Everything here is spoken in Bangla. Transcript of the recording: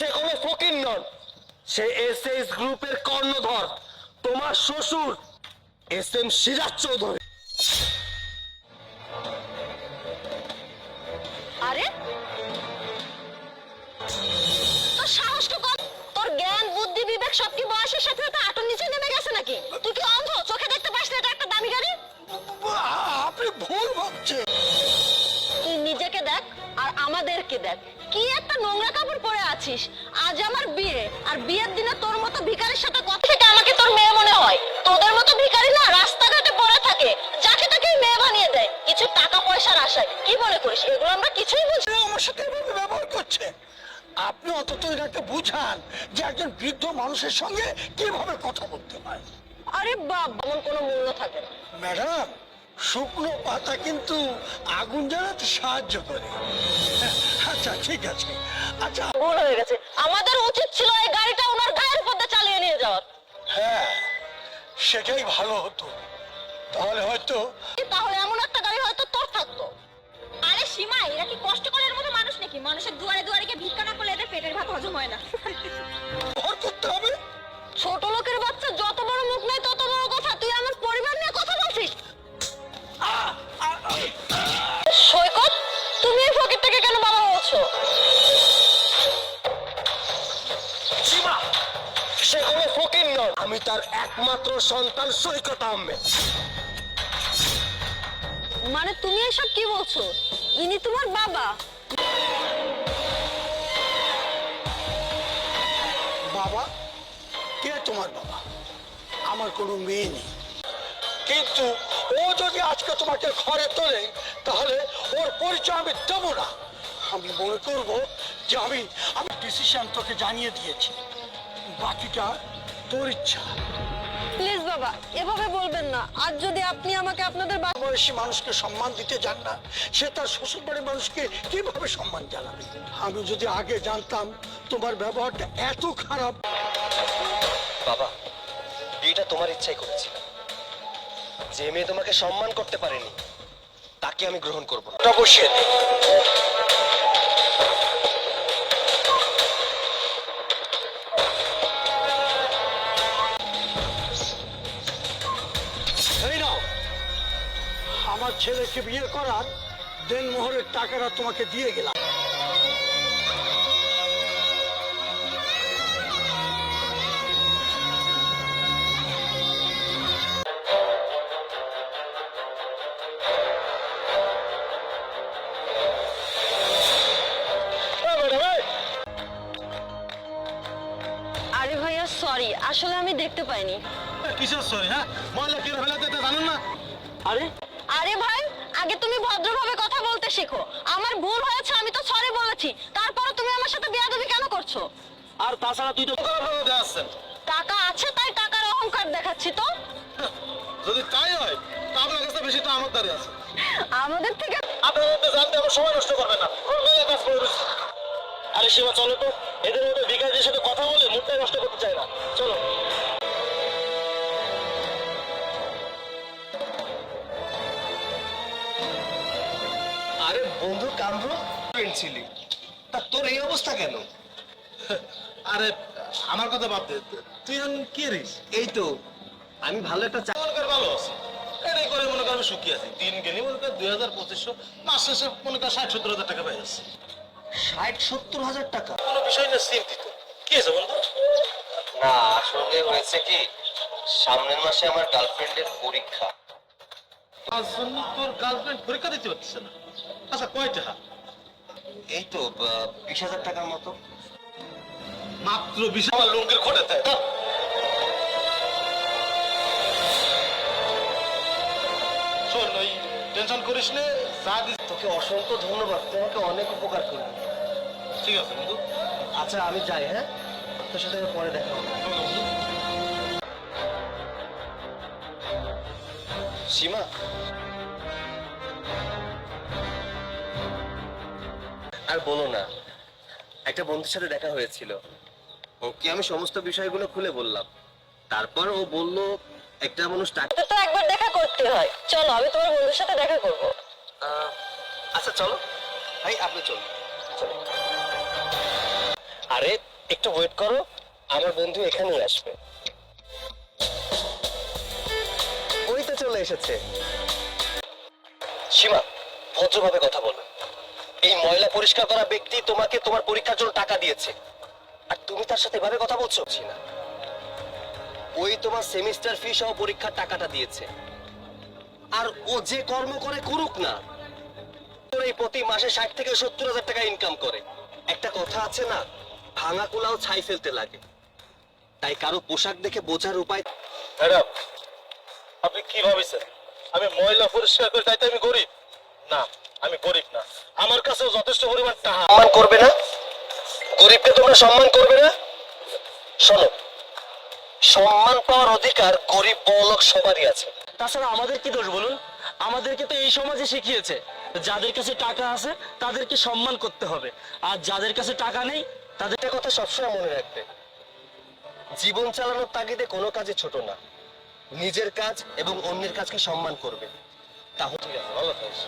সে কোনো ফকির নন। সে এস এস গ্রুপের কর্ণধর তোমার শ্বশুর এস এম সিরাজ চৌধুরী। আরে? তোর সাহস তো কম। তোর জ্ঞান বুদ্ধি বিবেক সব কি বয়সের সাথে সাথে আটন নিচে নেমে গেছে নাকি? তুই কি অন্ধ? চোখে দেখতে পাস না এটা একটা দামি গাড়ি? আপনি ভুল ভাবছেন। তুই নিজেকে দেখ আর আমাদেরকে দেখ। কি একটা নোংরা কাপড় পরে আছিস? আজ আমার বিয়ে আর বিয়ের দিনে তোর মতো ভিখারির সাথে কথা থেকে আমাকে তোর মেয়ে মনে হয়। তোদের মতো ভিখারি না রাস্তাঘাটে পড়ে থাকে যাকে তাকে মেয়ে বানিয়ে দেয়। কিছু টাকা পয়সার আশায়। কি মনে করিস? এগুলো আমরা কিছুই বুঝি না। আমার সাথে এভাবে ব্যবহার করছে। আপনি অন্তত এটাকে বুঝান যে একজন বৃদ্ধ মানুষের সঙ্গে কীভাবে কথা বলতে হয়। আরে বাপ এমন কোনো মূল্য থাকে না। ম্যাডাম শুকনো পাতা কিন্তু আগুন জ্বালাতে সাহায্য করে। আচ্ছা ঠিক আছে আচ্ছা ভুল হয়ে গেছে। আমাদের উচিত ছিল এই গাড়িটা ওনার গায়ের দিয়ে চালিয়ে নিয়ে যাওয়ার। হ্যাঁ সেটাই ভালো হতো। তাহলে হয়তো ফকির নন আমি তার একমাত্র সন্তান সৈকত আহমেদ। মানে তুমি এসব কি বলছো? ইনি তোমার বাবা। বাবা? কে তোমার বাবা? আমার কোনো মেয়ে নেই। কিন্তু ও যদি আজকে তোমাকে ঘরে তোলে তাহলে ওর পরিচয় আমি দেবো না। আমি মনে করব যে আমি আমি ডিসিশন তোকে জানিয়ে দিয়েছি। বাকিটা তোর ইচ্ছা প্লিজ বাবা এভাবে বলবেন না। আজ যদি আপনি আমাকে আপনাদের বা- বয়সী মানুষকে সম্মান দিতে জান না সে তার শ্বশুর বাড়ির মানুষকে কীভাবে সম্মান জানাবে? আমি যদি আগে জানতাম তোমার ব্যবহারটা এত খারাপ। বাবা বিয়েটা তোমার ইচ্ছাই করেছিলাম যে মেয়ে তোমাকে সম্মান করতে পারেনি তাকে আমি গ্রহণ করব বসিয়ে আমার ছেলেকে বিয়ে করার দেনমোহরের টাকাটা তোমাকে দিয়ে গেলাম। আরে ভাইয়া সরি আসলে আমি দেখতে পাইনি। কিসের সরি হ্যাঁ? ময়লা কেড়ে ফেলাতে এটা জানেন না। আরে আরে ভাই আগে তুমি ভদ্রভাবে কথা বলতে শেখো। আমার ভুল হয়েছে আমি তো সরি বলেছি। তারপরে তুমি আমার সাথে বেয়াদবি কেন করছ? আর তাছাড়া তুই তো টাকা আছে তাই টাকার অহংকার দেখাচ্ছি তো। যদি তাই হয় আপনার কাছে বেশি তো আমার দাঁড়িয়ে আছে। আমাদের থেকে আপনার মধ্যে জানতে আমার সময় নষ্ট করবে না। মেয়ে কাজ করে আরে শিবা চলো তো। এদের মধ্যে বিকাশের সাথে বন্ধু কামরু ছিলি। তা তোর এই অবস্থা কেন? আরে আমার কথা দে তুই এখন কি রিস এই তো আমি ভালো একটা চা মনে কর ভালো আছি। এটাই করে মনে কর আমি সুখী আছি। দিন গেলি মনে কর দুই হাজার পঁচিশশো মাস শেষে মনে কর ষাট সত্তর হাজার টাকা পেয়ে যাচ্ছে। ষাট সত্তর হাজার টাকা? কোনো বিষয় না চিন্তিত। কি আছে বন্ধু? না আসলে হয়েছে কি সামনের মাসে আমার গার্লফ্রেন্ডের পরীক্ষা। তার তোর গার্লফ্রেন্ড পরীক্ষা দিতে পারছে না। আচ্ছা কয় টাকা? এই তো বিশ হাজার টাকার মতো। মাত্র বিশ আমার লুঙ্গের খোটে দেয়। শোন ওই টেনশন করিস নে যা দিস। তোকে অসংখ্য ধন্যবাদ তোমাকে অনেক উপকার করলি ঠিক আছে বন্ধু। আচ্ছা আমি যাই হ্যাঁ? তোর সাথে পরে দেখা হবে। সীমা। আর বলো না একটা বন্ধুর সাথে দেখা হয়েছিল। ওকে আমি সমস্ত বিষয়গুলো খুলে বললাম। তারপর ও বলল একটা মানুষ টাকা তো একবার দেখা করতে হয়। চলো আমি তোমার বন্ধুর সাথে দেখা করব। আচ্ছা চলো। ভাই আপনি চলুন। চলো আরে একটু ওয়েট করো। আমার বন্ধু এখানেই আসবে। এসেছে। সীমা, ভদ্রভাবে কথা বলো। এই ময়লা পরিষ্কার করা ব্যক্তি তোমাকে তোমার পরীক্ষার জন্য টাকা দিয়েছে। আর তুমি তার সাথে এভাবে কথা বলছো? না ওই তোমার সেমিস্টার ফি সহ পরীক্ষার টাকাটা দিয়েছে। আর ও যে কর্ম করে করুক না, তোর এই প্রতি মাসে ষাট থেকে সত্তর হাজার টাকা ইনকাম করে। একটা কথা আছে না, ভাঙা কুলাও ছাই ফেলতে লাগে। তাই কারও পোশাক দেখে বোঝার উপায় আপনি কি ভাবিছেন? আমি ময়লা পরিষ্কার করি তাইতে আমি গরিব? না আমি গরিব না। আমার কাছেও যথেষ্ট পরিমাণ টাকা। সম্মান করবে না? গরিবকে তোমরা সম্মান করবে না? শোনো সম্মান পাওয়ার অধিকার গরিব বড়লোক সবারই আছে। তাছাড়া আমাদের কি দোষ বলুন? আমাদেরকে তো এই সমাজে শিখিয়েছে যাদের কাছে টাকা আছে তাদেরকে সম্মান করতে হবে। আর যাদের কাছে টাকা নেই তাদের কথা সবসময় মনে রাখবে। জীবন চালানোর তাগিদে কোনো কাজে ছোট না। নিজের কাজ এবং অন্যের কাজকে সম্মান করবে। তাহলে ঠিক আছে